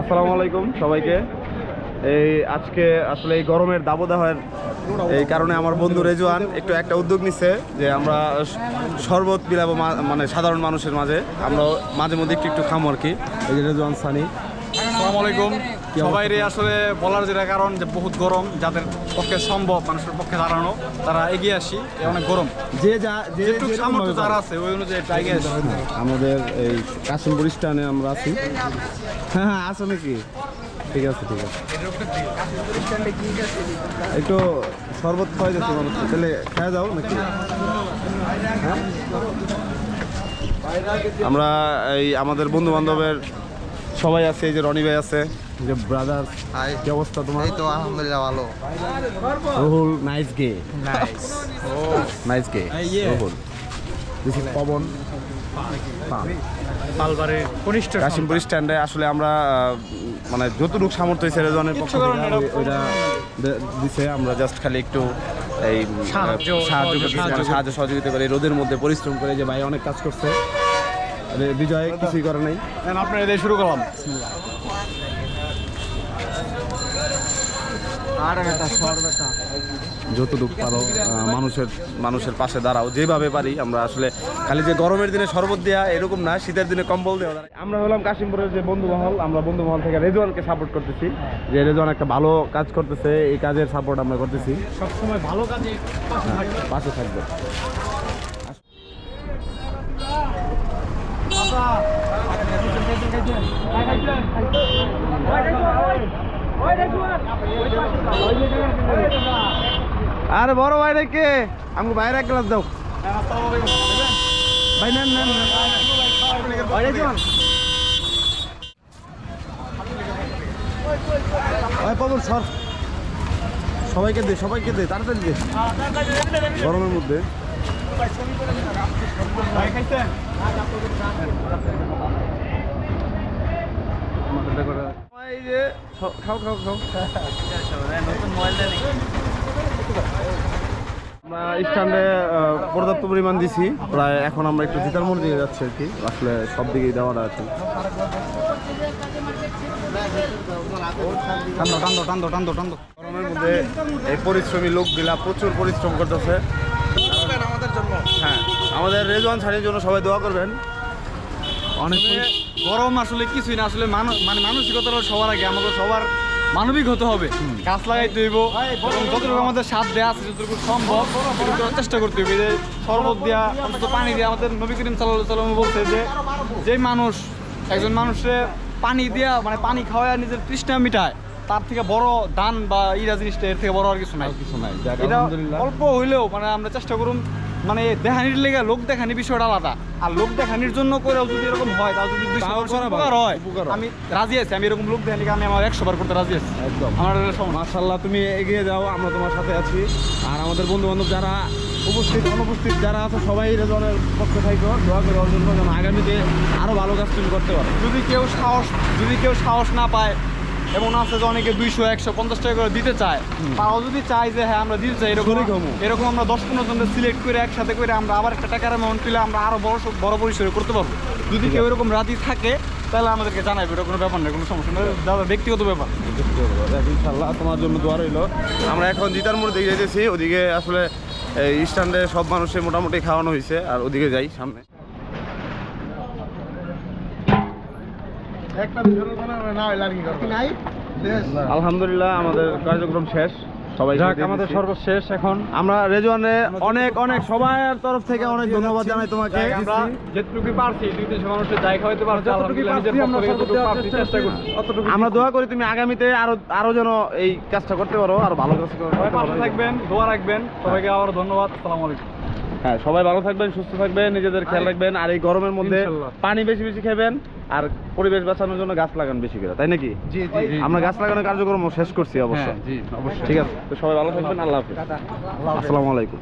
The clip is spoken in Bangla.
আসসালামু আলাইকুম সবাইকে। এই আজকে আসলে এই গরমের দাবদাহের এই কারণে আমার বন্ধু রেজওয়ান একটু একটা উদ্যোগ নিচ্ছে যে আমরা শরবত বিলাবো মানে সাধারণ মানুষের মাঝে। আমরা মাঝে মধ্যে একটু একটু খামো আর কি। এই যে রেজওয়ান সানি। আসসালামু আলাইকুম। সবাই আসলে বলার যেটা কারণ যে বহুত গরম যাদের পক্ষে সম্ভব মানুষের পক্ষে দাঁড়ানো তারা এগিয়ে আসি অনেক গরম। যে যা যে যেটুকু সামর্থ্য যারা আছে ওই অনুযায়ী একটু এগিয়ে আসি। আমাদের এই কাশিমপুর স্টানে আমরা আছি। হ্যাঁ হ্যাঁ আছো নাকি? ঠিক আছে ঠিক আছে। একটু শরবত খাওয়াই যাচ্ছে মানুষ তাহলে খেয়ে যাও নাকি? হ্যাঁ? আমরা এই আমাদের বন্ধু বান্ধবের সবাই আছে এই যে রনি ভাই আছে যে ব্রাদার হাই কি অবস্থা তোমার? এই তো আলহামদুলিল্লাহ ভালো। রুহুল নাইস গে নাইস ও নাইস গে. রুহুল। দিস ইজ পবন পালবারের কনিষ্ঠ কাশিমপুর স্ট্যান্ডে আসলে আমরা মানে যতটুকু সামর্থ্য হয়েছে রেজনের পক্ষ থেকে ওইটা দিছে। আমরা জাস্ট খালি একটু এই সাহায্য, সাহায্য সহযোগিতা, করতেছি, মানে সাহায্য সহযোগিতা করে রোদের মধ্যে পরিশ্রম করে যে ভাই অনেক কাজ করছে। বিজয় কিছুই করে নাই। আপনার এদের শুরু করলাম। যতটুকু পারো মানুষের মানুষের পাশে দাঁড়াও। যেভাবে পারি আমরা আসলে খালি যে গরমের দিনে শরবত দেওয়া এরকম না শীতের দিনে কম্বল দেওয়া। আমরা হলাম কাশিমপুরের যে বন্ধু মহল আমরা বন্ধু মহল থেকে রেজওয়ানকে সাপোর্ট করতেছি। যে রেজওয়ান একটা ভালো কাজ করতেছে এই কাজের সাপোর্ট আমরা করতেছি। সবসময় ভালো কাজে পাশে থাকবে। আরে বড় ভাই কে? আমাকে বাইরে এক গ্লাস দাও। ভাই। ভাই, সর। সবাইকে দে সবাইকে দে তাড়াতাড়ি দে। গরমের মধ্যে। এই যে খাও খাও খাও খাও আমরা স্ট্যান্ডে পর্যাপ্ত পরিমাণ দিছি। প্রায় এখন আমরা একটু জিতার মোড় দিয়ে যাচ্ছি আর কি। আসলে সব দিকেই দেওয়াটা আছে। টান্দো টান্দো টান্দো টান্দো টান্দো গরমের মধ্যে এই পরিশ্রমী লোকগুলা প্রচুর পরিশ্রম করতেছে। আমাদের রেজওয়ান ছাড়ির জন্য সবাই দোয়া করবেন। অনেক গরম আসলে কিছুই না আসলে মানুষ মানে মানসিকতা সবার আগে আমাদের সবার মানবিক হতে হবে। গাছ লাগাইতে হইব এবং যতটুকু আমাদের সাথ দেওয়া আছে যতটুকু সম্ভব চেষ্টা করতে হবে। যে শরবত দেওয়া অন্তত পানি দেওয়া আমাদের নবী করিম সাল্লাহ সাল্লাম বলছে যে যে মানুষ একজন মানুষের পানি দেওয়া মানে পানি খাওয়ায় নিজের তৃষ্ণা মিটায় তার থেকে বড় দান বা ইরা জিনিসটা এর থেকে বড় আর কিছু নাই। কিছু নাই। এটা অল্প হইলেও মানে আমরা চেষ্টা করুন মানে দেখানির লেগে লোক দেখানি বিষয়টা আলাদা। আর লোক দেখানির জন্য করেও যদি এরকম হয় তাও যদি উপকার হয় আমি রাজি আছি আমি এরকম লোক দেখানি আমি আমার একশো বার করতে রাজি আছি। একদম। আমার মাশাল্লাহ তুমি এগিয়ে যাও আমরা তোমার সাথে আছি। আর আমাদের বন্ধু বান্ধব যারা উপস্থিত অনুপস্থিত যারা আছে সবাই রেজনের পক্ষে থাকো দোয়া করে ওর জন্য যেন আগামীতে আরও ভালো কাজ তুমি করতে পারো। যদি কেউ সাহস যদি কেউ সাহস না পায় এমন আছে যে অনেকে দুইশো একশো পঞ্চাশ টাকা করে দিতে চায়। তারাও যদি চাই যে হ্যাঁ আমরা দিতে চাই এরকম এরকম আমরা দশ পনেরো জনকে সিলেক্ট করে একসাথে করে আমরা আবার একটা টাকার অ্যামাউন্ট পেলে আমরা আরও বড় বড় পরিসরে করতে পারব। যদি কেউ এরকম রাজি থাকে তাহলে আমাদেরকে জানাবে এটা কোনো ব্যাপার নেই কোনো সমস্যা নেই দাদা ব্যক্তিগত ব্যাপার। ইনশাল্লাহ তোমার জন্য দোয়া রইল। আমরা এখন জিতার মোড় দিকে যেতেছি ওদিকে আসলে এই স্ট্যান্ডে সব মানুষের মোটামুটি খাওয়ানো হয়েছে আর ওদিকে যাই সামনে। আলহামদুলিল্লাহ আমাদের কার্যক্রম শেষ। সবাই যাক আমাদের সর্বশেষ এখন। আমরা রেজওয়ানে অনেক অনেক সবার তরফ থেকে অনেক ধন্যবাদ জানাই তোমাকে। আমরা যেটুকু পারছি দুই তিনশো মানুষের যাই খাওয়াইতে পারছি আমরা দোয়া করি তুমি আগামীতে আরও আরও যেন এই কাজটা করতে পারো আর ভালো কাজ করতে সবাই পারো। থাকবেন দোয়া রাখবেন। সবাইকে আবার ধন্যবাদ। আসসালামু আলাইকুম। হ্যাঁ সবাই ভালো থাকবেন সুস্থ থাকবেন নিজেদের খেয়াল রাখবেন আর এই গরমের মধ্যে পানি বেশি বেশি খাবেন আর পরিবেশ বাঁচানোর জন্য গাছ লাগান বেশি করে তাই নাকি? জি জি। আমরা গাছ লাগানোর কার্যক্রম শেষ করছি অবশ্য। হ্যাঁ অবশ্যই। ঠিক আছে তো সবাই ভালো থাকবেন আল্লাহ হাফিজ। আসসালামু আলাইকুম।